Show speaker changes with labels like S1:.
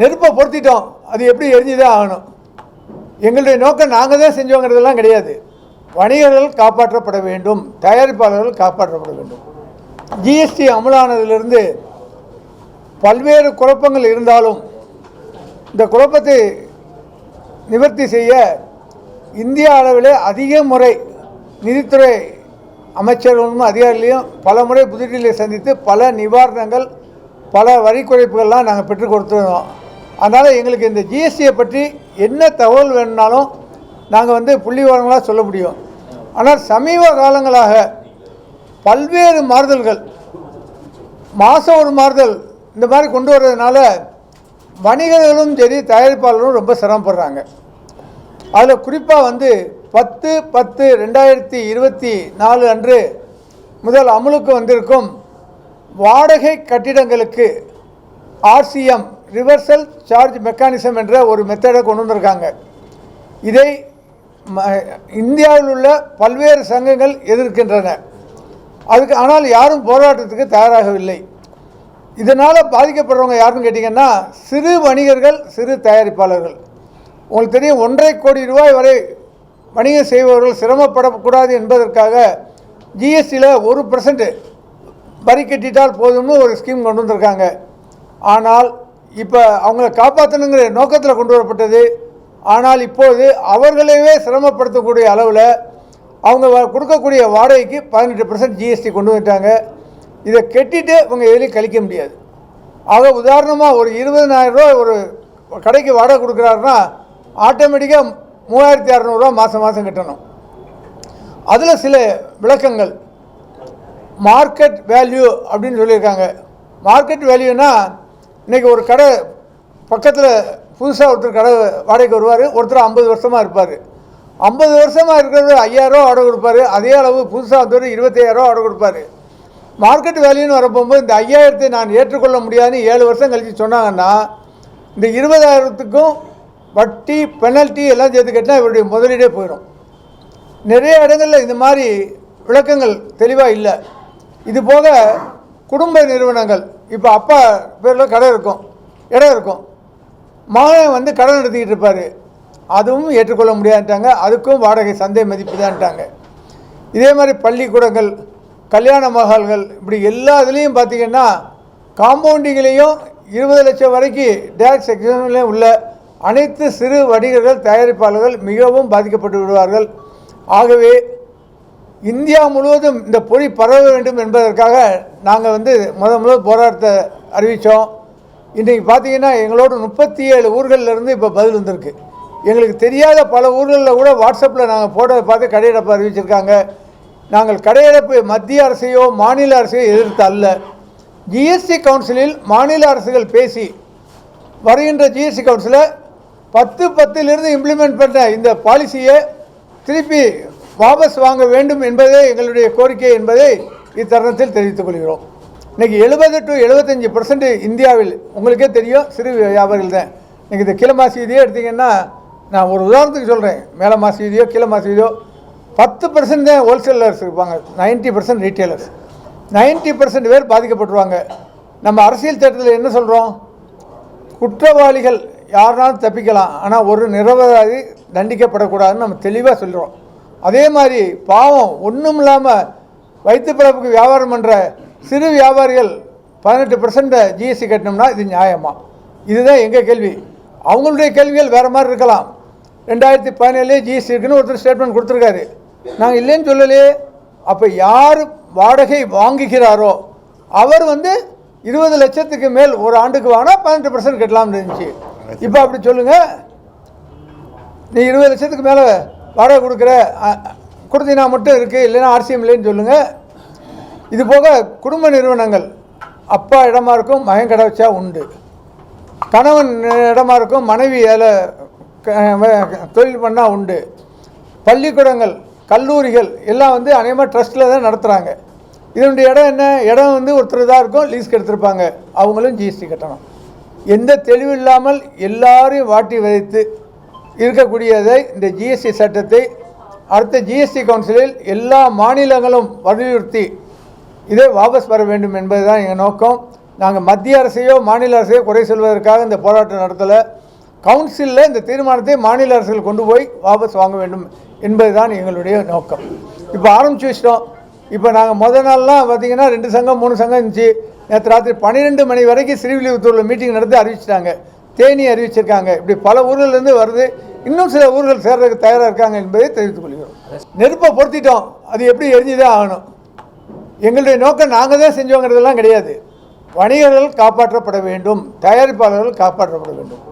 S1: நெருப்பை பொருத்திட்டோம். அது எப்படி எரிஞ்சுதான் ஆகணும். எங்களுடைய நோக்கம் நாங்கள் தான் செஞ்சோங்கிறதெல்லாம் கிடையாது. வணிகர்கள் காப்பாற்றப்பட வேண்டும். தயாரிப்பாளர்கள் காப்பாற்றப்பட வேண்டும். ஜிஎஸ்டி அமலானதிலிருந்து பல்வேறு குழப்பங்கள் இருந்தாலும் இந்த குழப்பத்தை நிவர்த்தி செய்ய இந்திய அளவிலே அதிக முறை நிதித்துறை அமைச்சர்களும் அதிகாரிகளையும் பல முறை புதுடில்லியை சந்தித்து பல நிவாரணங்கள் பல வரி குறைப்புகள்லாம் நாங்கள் பெற்றுக் கொடுத்துருந்தோம். அதனால் எங்களுக்கு இந்த ஜிஎஸ்டியை பற்றி என்ன தகவல் வேணும்னாலும் நாங்கள் வந்து புள்ளி விவரங்களாக சொல்ல முடியும். ஆனால் சமீப காலங்களாக பல்வேறு மாறுதல்கள் மாதம் ஒரு மாறுதல் இந்த மாதிரி கொண்டு வர்றதுனால வணிகர்களும் சரி தயாரிப்பாளர்களும் ரொம்ப சிரமப்படுறாங்க. அதில் குறிப்பாக வந்து பத்து பத்து ரெண்டாயிரத்தி இருபத்தி நாலு அன்று முதல் அமலுக்கு வந்திருக்கும் வாடகை கட்டிடங்களுக்கு ஆர்சிஎம் ரிவர்சல் சார்ஜ் மெக்கானிசம் என்ற ஒரு மெத்தடை கொண்டு வந்திருக்காங்க. இதை ம- இந்தியாவில் உள்ள பல்வேறு சங்கங்கள் எதிர்க்கின்றன. அதுக்கு ஆனால் யாரும் போராட்டத்துக்கு தயாராகவில்லை. இதனால் பாதிக்கப்படுறவங்க யாருன்னு கேட்டிங்கன்னா சிறு வணிகர்கள் சிறு தயாரிப்பாளர்கள். உங்களுக்கு தெரியும் ஒன்றரை கோடி ரூபாய் வரை வணிகம் செய்பவர்கள் சிரமப்படக்கூடாது என்பதற்காக ஜிஎஸ்டியில் ஒரு பர்சன்ட் வரி கட்டிட்டால் போதும்னு ஒரு ஸ்கீம் கொண்டு வந்திருக்காங்க. ஆனால் இப்போ அவங்கள காப்பாற்றணுங்கிற நோக்கத்தில் கொண்டு வரப்பட்டது. ஆனால் இப்போது அவர்களையே சிரமப்படுத்தக்கூடிய அளவில் அவங்க கொடுக்கக்கூடிய வாடகைக்கு பதினெட்டு பர்சன்ட் ஜிஎஸ்டி கொண்டு வந்துட்டாங்க. இதை கட்டிட்டு இவங்க எதுலையும் கழிக்க முடியாது. ஆக உதாரணமாக ஒரு இருபதனாயிரம் ரூபா ஒரு கடைக்கு வாடகை கொடுக்குறாருன்னா ஆட்டோமேட்டிக்காக மூவாயிரத்தி அறநூறுவா மாதம் மாதம் கட்டணும். அதில் சில விளக்கங்கள். மார்க்கெட் வேல்யூ அப்படின்னு சொல்லியிருக்காங்க. மார்க்கெட் வேல்யூனா இன்றைக்கி ஒரு கடை பக்கத்தில் புதுசாக ஒருத்தர் கடை வாடகைக்கு வருவார் ஒருத்தர் ஐம்பது வருஷமாக இருப்பார். ஐம்பது வருஷமாக இருக்கிறது ஐயாயிரரூவா வாடகை கொடுப்பாரு அதே அளவு புதுசாக வந்தவர் இருபத்தையாயிரரூவா வாடகை கொடுப்பாரு. மார்க்கெட் வேல்யூன்னு வரப்போகும்போது இந்த ஐயாயிரத்தை நான் ஏற்றுக்கொள்ள முடியாதுன்னு ஏழு வருஷம் கழித்து சொன்னாங்கன்னா இந்த இருபதாயிரத்துக்கும் வட்டி பெனல்ட்டி எல்லாம் சேர்த்து கட்டினா இவருடைய முதலீடே போயிடும். நிறைய இடங்களில் இந்த மாதிரி விளக்கங்கள் தெளிவாக இல்லை. இது போக குடும்ப நிறுவனங்கள். இப்போ அப்பா பேரில் கடை இருக்கும். இடம் இருக்கும். மகன் வந்து கடன் எடுத்துக்கிட்டு இருப்பார். அதுவும் ஏற்றுக்கொள்ள முடியாதுட்டாங்க அதுக்கும் வாடகை சந்தை மதிப்பு தான்ட்டாங்க இதே மாதிரி பள்ளிக்கூடங்கள் கல்யாண மகால்கள் இப்படி எல்லா இதுலேயும் பார்த்தீங்கன்னா காம்பவுண்டிங்லேயும் இருபது லட்சம் வரைக்கும் டேக்ஸ் எக்ஸாம்லேயும் உள்ள அனைத்து சிறு வணிகர்கள் தயாரிப்பாளர்கள் மிகவும் பாதிக்கப்பட்டு விடுவார்கள். ஆகவே இந்தியா முழுவதும் இந்த பொழி பரவ வேண்டும் என்பதற்காக நாங்கள் வந்து முத முதல் போராட்டத்தை அறிவித்தோம். இன்றைக்கி பார்த்தீங்கன்னா எங்களோட முப்பத்தி ஏழு ஊர்களில் இருந்து இப்போ பதில் வந்திருக்கு. எங்களுக்கு தெரியாத பல ஊர்களில் கூட வாட்ஸ்அப்பில் நாங்கள் போட்டதை பார்த்து கடையடைப்பு அறிவிச்சிருக்காங்க. நாங்கள் கடையடைப்பு மத்திய அரசையோ மாநில அரசையோ எதிர்த்து அல்ல. ஜிஎஸ்டி கவுன்சிலில் மாநில அரசுகள் பேசி வருகின்ற ஜிஎஸ்டி கவுன்சிலை பத்து பத்திலிருந்து இம்ப்ளிமெண்ட் பண்ண இந்த பாலிசியை திருப்பி வாபஸ் வாங்க வேண்டும் என்பதே எங்களுடைய கோரிக்கை என்பதை இத்தருணத்தில் தெரிவித்துக் கொள்கிறோம். இன்றைக்கி எழுபது டு எழுபத்தஞ்சி பர்சன்ட் இந்தியாவில் உங்களுக்கே தெரியும் சிறு வியாபாரிகள் தான் நீங்கள் இந்த கீழ மாசி எடுத்தீங்கன்னா நான் ஒரு உதாரணத்துக்கு சொல்கிறேன் மேல மாசி கிழ கீழ பத்து பர்சன்ட் தான் ஹோல்சேலர்ஸ் இருப்பாங்க. Ninety percent retailers ninety percent பேர் பாதிக்கப்பட்டுருவாங்க. நம்ம அரசியல் சட்டத்தில் என்ன சொல்கிறோம் குற்றவாளிகள் யாருனாலும் தப்பிக்கலாம். ஆனால் ஒரு நிரபராதி தண்டிக்கப்படக்கூடாதுன்னு நம்ம தெளிவாக சொல்கிறோம் அதே மாதிரி பாவம் ஒன்றும் இல்லாமல் வயிற்று பிறப்புக்கு வியாபாரம் பண்ணுற சிறு வியாபாரிகள் பதினெட்டு பர்சன்ட்டை ஜிஎஸ்டி கட்டணும்னா இது நியாயமா? இதுதான் எங்கள் கேள்வி. அவங்களுடைய கேள்விகள் வேறு மாதிரி இருக்கலாம். ரெண்டாயிரத்தி பதினேழுலேயே ஜிஎஸ்டி இருக்குன்னு ஒருத்தர் ஸ்டேட்மெண்ட் கொடுத்துருக்காரு. நாங்கள் இல்லைன்னு சொல்லலையே. அப்போ யார் வாடகை வாங்குகிறாரோ அவர் வந்து இருபது லட்சத்துக்கு மேல் ஒரு ஆண்டுக்கு வாங்கினா பதினெட்டு பர்சன்ட் கட்டலாம்னு இருந்துச்சு. இப்போ அப்படி சொல்லுங்கள் நீ இருபது லட்சத்துக்கு மேலே வாடகை கொடுக்குற கொடுத்தீங்கன்னா மட்டும் இருக்குது இல்லைன்னா ஆர்சிஎம் இல்லைன்னு சொல்லுங்கள் இது போக குடும்ப நிறுவனங்கள் அப்பா இடமா இருக்கும் மகன் கடை வச்சா உண்டு. கணவன் இடமா இருக்கும் மனைவி அதில் தொழில் பண்ணால் உண்டு. பள்ளிக்கூடங்கள் கல்லூரிகள் எல்லாம் வந்து அநேகமாக ட்ரஸ்ட்டில் தான் நடத்துகிறாங்க இதனுடைய இடம் என்ன? இடம் வந்து ஒருத்தர் தான் இருக்கும் லீஸ்க்கு எடுத்திருப்பாங்க அவங்களும் ஜிஎஸ்டி கட்டணும். எந்த தெளிவு இல்லாமல் எல்லாரையும் வாட்டி வதைத்து இருக்கக்கூடியதை இந்த ஜிஎஸ்டி சட்டத்தை அடுத்த ஜிஎஸ்டி கவுன்சிலில் எல்லா மாநிலங்களும் வலியுறுத்தி இதை வாபஸ் பெற வேண்டும் என்பது தான் எங்கள் நோக்கம். நாங்கள் மத்திய அரசையோ மாநில அரசையோ குறை சொல்வதற்காக இந்த போராட்டம் நடத்தலை. கவுன்சிலில் இந்த தீர்மானத்தை மாநில அரசுகள் கொண்டு போய் வாபஸ் வாங்க வேண்டும் என்பதுதான் எங்களுடைய நோக்கம். இப்போ ஆரம்பிச்சு வச்சிட்டோம். இப்போ நாங்கள் முத நாள்லாம் பார்த்திங்கன்னா ரெண்டு சங்கம் மூணு சங்கம் இருந்துச்சு. நேற்று ராத்திரி பன்னிரெண்டு மணி வரைக்கும் ஸ்ரீவில்லிபுத்தூரில் மீட்டிங் நடத்தி அறிவிச்சிட்டாங்க. தேனி அறிவிச்சிருக்காங்க. இப்படி பல ஊர்களிலிருந்து வருது. இன்னும் சில ஊர்கள் சேர்றதுக்கு தயாராக இருக்காங்க என்பதை தெரிவித்துக் கொள்கிறோம். நெருப்பை பொருத்திட்டோம். அது எப்படி எரிஞ்சுதான் ஆகணும்? எங்களுடைய நோக்கம் நாங்கள் தான் செஞ்சோங்கிறதெல்லாம் கிடையாது. வணிகர்கள் காப்பாற்றப்பட வேண்டும். தயாரிப்பாளர்கள் காப்பாற்றப்பட வேண்டும்.